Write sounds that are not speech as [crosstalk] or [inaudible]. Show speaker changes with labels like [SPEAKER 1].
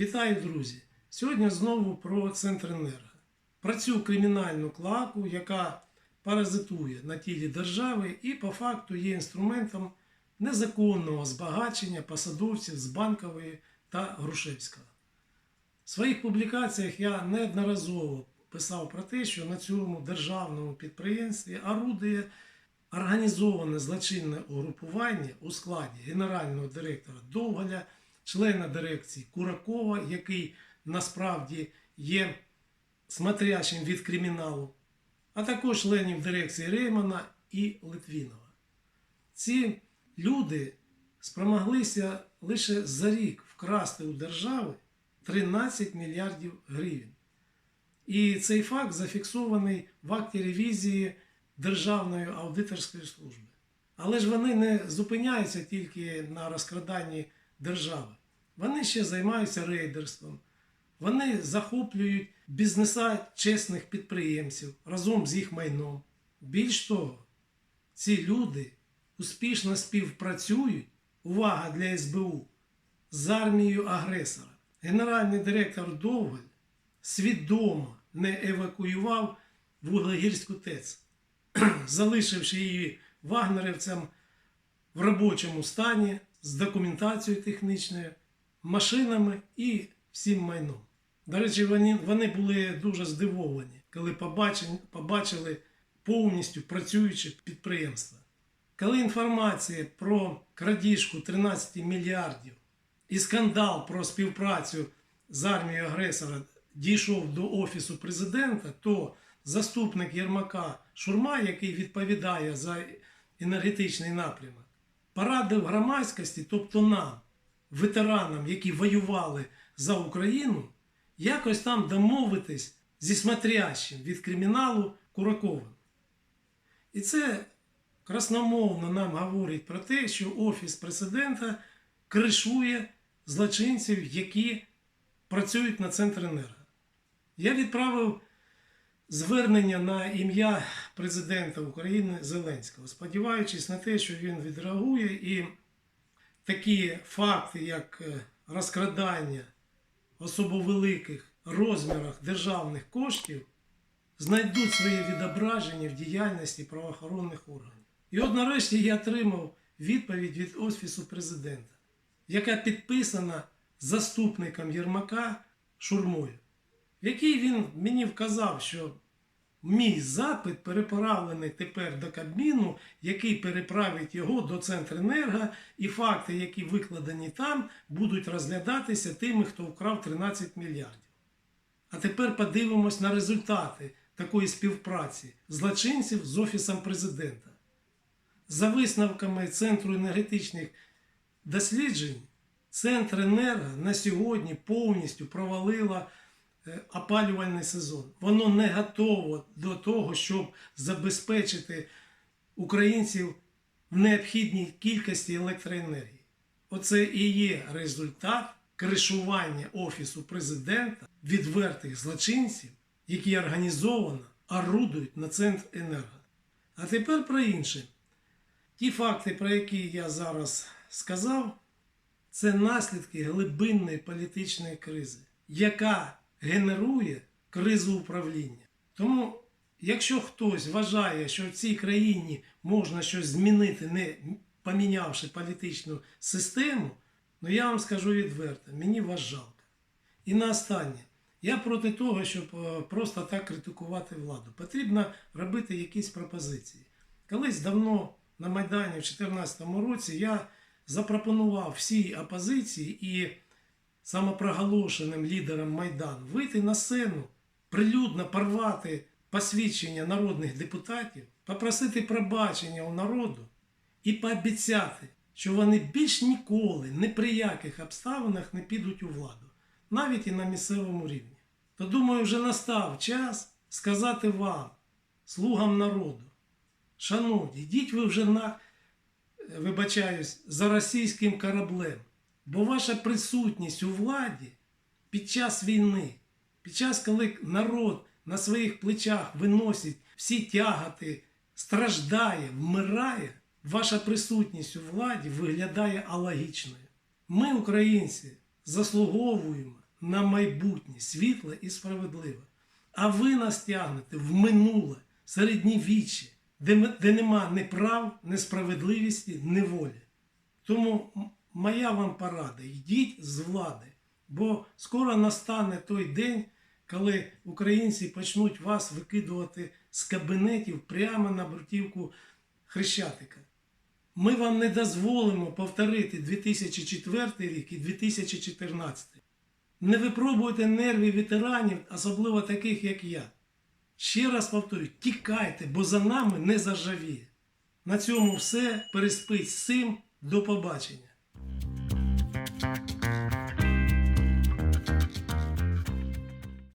[SPEAKER 1] Вітаю, друзі! Сьогодні знову про Центренерго. Про цю кримінальну клаку, яка паразитує на тілі держави і по факту є інструментом незаконного збагачення посадовців з Банкової та Грушевського. В своїх публікаціях я неодноразово писав про те, що на цьому державному підприємстві орудує організоване злочинне угрупування у складі генерального директора Довгаля, члена дирекції Куракова, який насправді є смотрящим від криміналу, а також членів дирекції Реймана і Литвінова. Ці люди спромоглися лише за рік вкрасти у держави 13 мільярдів гривень. І цей факт зафіксований в акті ревізії Державної аудиторської служби. Але ж вони не зупиняються тільки на розкраданні держави. Вони ще займаються рейдерством. Вони захоплюють бізнеса чесних підприємців разом з їх майном. Більш того, ці люди успішно співпрацюють, увага для СБУ, з армією агресора. Генеральний директор Довгаль свідомо не евакуював Вуглегірську ТЕЦ, [clears throat] залишивши її вагнерівцям в робочому стані з документацією технічною, машинами і всім майном. До речі, вони, вони були дуже здивовані, коли побачили, побачили повністю працююче підприємство. Коли інформація про крадіжку 13 мільярдів і скандал про співпрацю з армією агресора дійшов до Офісу президента, то заступник Єрмака Шурма, який відповідає за енергетичний напрямок, порадив громадськості, тобто нам, ветеранам, які воювали за Україну, якось там домовитись зі смотрящим від криміналу Кураковим. І це красномовно нам говорить про те, що Офіс президента кришує злочинців, які працюють на Центренерго. Я відправив звернення на ім'я президента України Зеленського, сподіваючись на те, що він відреагує і такі факти, як е, розкрадання особо великих розмірах державних коштів, знайдуть своє відображення в діяльності правоохоронних органів. І от нарешті я отримав відповідь від Офісу президента, яка підписана заступником Єрмака Шурмою, в якій він мені вказав, що мій запит переправлений тепер до Кабміну, який переправить його до Центренерго, і факти, які викладені там, будуть розглядатися тими, хто вкрав 13 мільярдів. А тепер подивимось на результати такої співпраці злочинців з Офісом президента. За висновками Центру енергетичних досліджень, Центренерго на сьогодні повністю провалила опалювальний сезон. Воно не готово до того, щоб забезпечити українців в необхідній кількості електроенергії. Оце і є результат кришування Офісу президента відвертих злочинців, які організовано орудують на Центренерго. А тепер про інше. Ті факти, про які я зараз сказав, це наслідки глибинної політичної кризи, яка генерує кризу управління. Тому, якщо хтось вважає, що в цій країні можна щось змінити, не помінявши політичну систему, ну я вам скажу відверто, мені вас жалко. І на останнє, я проти того, щоб е, просто так критикувати владу. Потрібно робити якісь пропозиції. Колись давно на Майдані в 2014 році я запропонував всій опозиції і самопроголошеним лідерам Майдану вийти на сцену, прилюдно порвати посвідчення народних депутатів, попросити пробачення у народу і пообіцяти, що вони більш ніколи, ні при яких обставинах не підуть у владу, навіть і на місцевому рівні. То думаю, вже настав час сказати вам, слугам народу, шановні, йдіть ви вже на вибачаюсь, за російським кораблем. Бо ваша присутність у владі під час війни, під час, коли народ на своїх плечах виносить всі тягати, страждає, вмирає, ваша присутність у владі виглядає алогічною. Ми, українці, заслуговуємо на майбутнє, світле і справедливе. А ви нас тягнете в минуле, середньовіччя, де, де нема ні прав, ні справедливості, ні волі. Тому моя вам порада, йдіть з влади, бо скоро настане той день, коли українці почнуть вас викидувати з кабінетів прямо на бруківку Хрещатика. Ми вам не дозволимо повторити 2004 рік і 2014. Не випробуйте нервів ветеранів, особливо таких, як я. Ще раз повторюю, тікайте, бо за нами не заржавіє. На цьому все. Переспить з цим. До побачення.